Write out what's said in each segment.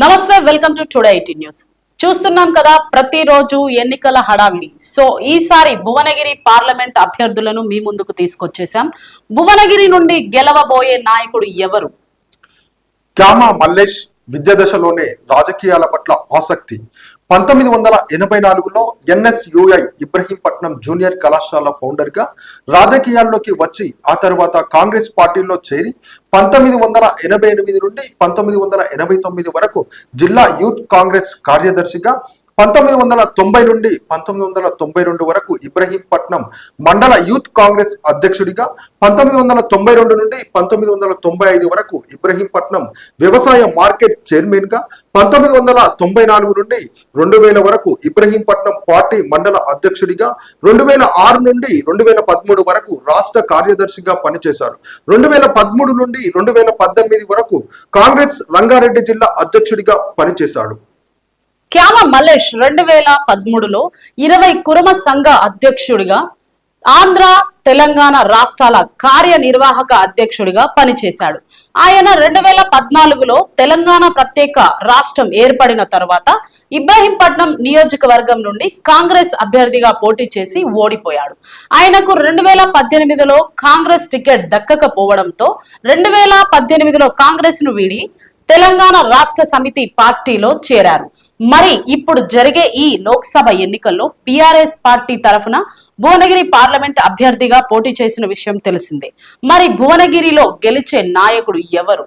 నమస్తే welcome to today IT news. చూస్తున్నాం కదా ప్రతిరోజు ఎన్నికల హడావిడి. సో ఈసారి భువనగిరి పార్లమెంట్ అభ్యర్థులను మీ ముందుకు తీసుకొచ్చేసాం భువనగిరి నుండి గెలవబోయే నాయకుడు ఎవరు? మల్లేష్ విద్యా దశలోనే రాజకీయాల పట్ల ఆసక్తి. పంతొమ్మిది వందల ఎనభై నాలుగులో ఎన్ఎస్యుఐ ఇబ్రహీంపట్నం జూనియర్ కళాశాల ఫౌండర్గా రాజకీయాల్లోకి వచ్చి ఆ తర్వాత కాంగ్రెస్ పార్టీలో చేరి పంతొమ్మిది వందల ఎనభై ఎనిమిది నుండి పంతొమ్మిది వందల ఎనభై తొమ్మిది వరకు జిల్లా యూత్ కాంగ్రెస్ కార్యదర్శిగా పంతొమ్మిది వందల తొంభై నుండి పంతొమ్మిది వందల తొంభై రెండు వరకు ఇబ్రహీంపట్నం మండల యూత్ కాంగ్రెస్ అధ్యక్షుడిగా పంతొమ్మిది వందల తొంభై రెండు నుండి పంతొమ్మిది వందల తొంభై ఐదు వరకు ఇబ్రహీంపట్నం వ్యవసాయ మార్కెట్ చైర్మన్గా పంతొమ్మిది వందల తొంభై నాలుగు నుండి రెండు వేల వరకు ఇబ్రహీంపట్నం పార్టీ మండల అధ్యక్షుడిగా రెండు వేల ఆరు నుండి రెండు వేల పదమూడు వరకు రాష్ట్ర కార్యదర్శిగా పనిచేశారు. రెండు వేల పదమూడు నుండి రెండు వేల పద్దెనిమిది వరకు కాంగ్రెస్ రంగారెడ్డి జిల్లా అధ్యక్షుడిగా పనిచేశాడు. క్యామ మల్లేష్ రెండు వేల పదమూడులో ఇరవై కురమ సంఘ అధ్యక్షుడిగా ఆంధ్ర తెలంగాణ రాష్ట్రాల కార్యనిర్వాహక అధ్యక్షుడిగా పనిచేశాడు. ఆయన రెండు వేల పద్నాలుగులో తెలంగాణ ప్రత్యేక రాష్ట్రం ఏర్పడిన తర్వాత ఇబ్రాహీంపట్నం నియోజకవర్గం నుండి కాంగ్రెస్ అభ్యర్థిగా పోటీ చేసి ఓడిపోయాడు. ఆయనకు రెండు వేల పద్దెనిమిదిలో కాంగ్రెస్ టికెట్ దక్కకపోవడంతో రెండు వేల పద్దెనిమిదిలో కాంగ్రెస్ను వీడి తెలంగాణ రాష్ట్ర సమితి పార్టీలో చేరారు. మరి ఇప్పుడు జరిగే ఈ లోక్సభ ఎన్నికల్లో బీఆర్ఎస్ పార్టీ తరఫున భువనగిరి పార్లమెంట్ అభ్యర్థిగా పోటీ చేసిన విషయం తెలిసిందే. మరి భువనగిరిలో గెలిచే నాయకుడు ఎవరు?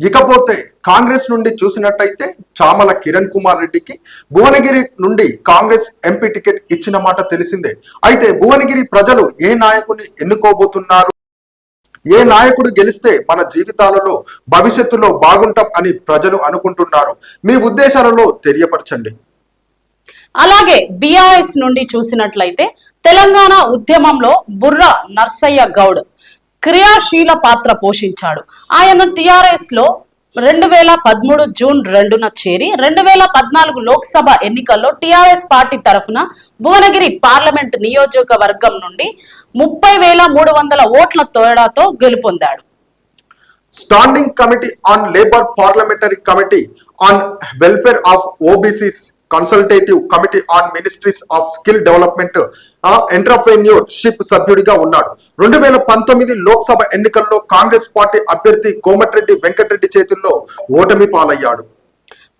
ఇకపోతే కాంగ్రెస్ నుండి చూసినట్టయితే చామల కిరణ్ కుమార్ రెడ్డికి భువనగిరి నుండి కాంగ్రెస్ ఎంపీ టికెట్ ఇచ్చిన మాట తెలిసిందే. అయితే భువనగిరి ప్రజలు ఏ నాయకుని ఎన్నుకోబోతున్నారు? ఏ నాయకుడు గెలిస్తే మన జీవితాలలో భవిష్యత్తులో బాగుంటాం అని ప్రజలు అనుకుంటున్నారు. మీ ఉద్దేశాలలో తెలియపరచండి. అలాగే బిఆర్ఎస్ నుండి చూసినట్లయితే తెలంగాణ ఉద్యమంలో బుర్ర నర్సయ్య గౌడ్ క్రియాశీల పాత్ర పోషించాడు. ఆయన టిఆర్ఎస్లో రెండు వేల పదమూడు జూన్ రెండున చేరి రెండు వేల పద్నాలుగు లోక్సభ ఎన్నికల్లో టీఆర్ఎస్ పార్టీ తరఫున భువనగిరి పార్లమెంట్ నియోజకవర్గం నుండి ముప్పై వేల మూడు వందల ఓట్ల తేడాతో గెలుపొందాడు. Standing committee on labour parliamentary committee on welfare of OBCs consultative committee on ministries of skill development entrepreneurship సభ్యుడిగా ఉన్నాడు. రెండు వేల పంతొమ్మిది లోక్సభ ఎన్నికల్లో కాంగ్రెస్ పార్టీ అభ్యర్థి కోమటిరెడ్డి వెంకటరెడ్డి చేతుల్లో ఓటమి పాలయ్యాడు.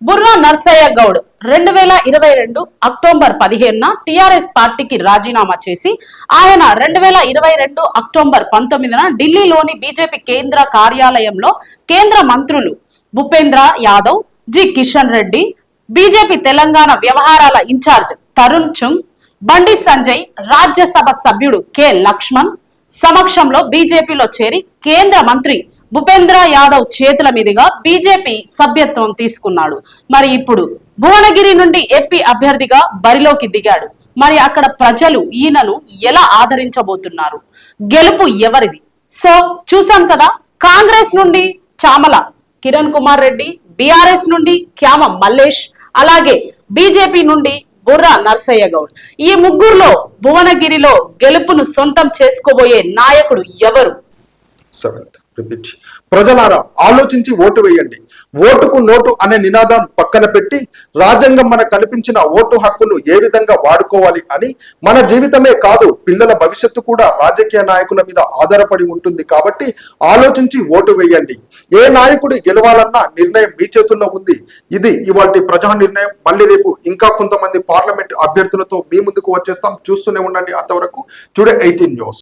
బుర్రా నర్సయ్య గౌడ్ రెండు వేల ఇరవై రెండు అక్టోబర్ పదిహేనున టిఆర్ఎస్ పార్టీకి రాజీనామా చేసి ఆయన రెండు వేల ఇరవై రెండు అక్టోబర్ పంతొమ్మిదిన ఢిల్లీలోని బీజేపీ కేంద్ర కార్యాలయంలో కేంద్ర మంత్రులు భూపేంద్ర యాదవ్ జి కిషన్ రెడ్డి బీజేపీ తెలంగాణ వ్యవహారాల ఇన్ఛార్జ్ తరుణ్ చుంగ్ బండి సంజయ్ రాజ్యసభ సభ్యుడు కె. లక్ష్మణ్ సమక్షంలో బీజేపీలో చేరి కేంద్ర మంత్రి భూపేంద్ర యాదవ్ చేతుల మీదుగా బీజేపీ సభ్యత్వం తీసుకున్నాడు. మరి ఇప్పుడు భువనగిరి నుండి ఎంపీ అభ్యర్థిగా బరిలోకి దిగాడు. మరి అక్కడ ప్రజలు ఈయనను ఎలా ఆదరించబోతున్నారు? గెలుపు ఎవరిది? సో చూసాం కదా కాంగ్రెస్ నుండి చామల కిరణ్ కుమార్ రెడ్డి బీఆర్ఎస్ నుండి క్యామ మల్లేష్ అలాగే బీజేపీ నుండి బుర్రా నర్సయ్య గౌడ్. ఈ ముగ్గురులో భువనగిరిలో గెలుపును సొంతం చేసుకోబోయే నాయకుడు ఎవరు? సెవెంత్. రిపీట్ ప్రజలారా ఆలోచించి ఓటు వేయండి. ఓటుకు నోటు అనే నినాదం పక్కన పెట్టి రాజ్యాంగం మనకు కల్పించిన ఓటు హక్కును ఏ విధంగా వాడుకోవాలి అని మన జీవితమే కాదు పిల్లల భవిష్యత్తు కూడా రాజకీయ నాయకుల మీద ఆధారపడి ఉంటుంది కాబట్టి ఆలోచించి ఓటు వేయండి. ఏ నాయకుడు గెలవాలన్న నిర్ణయం మీ చేతుల్లో ఉంది. ఇది ఇవాటి ప్రజా నిర్ణయం. మళ్ళీ రేపు ఇంకా కొంతమంది పార్లమెంట్ అభ్యర్థులతో మీ ముందుకు వచ్చేస్తాం. చూస్తూనే ఉండండి అంతవరకు. Today eighteen news.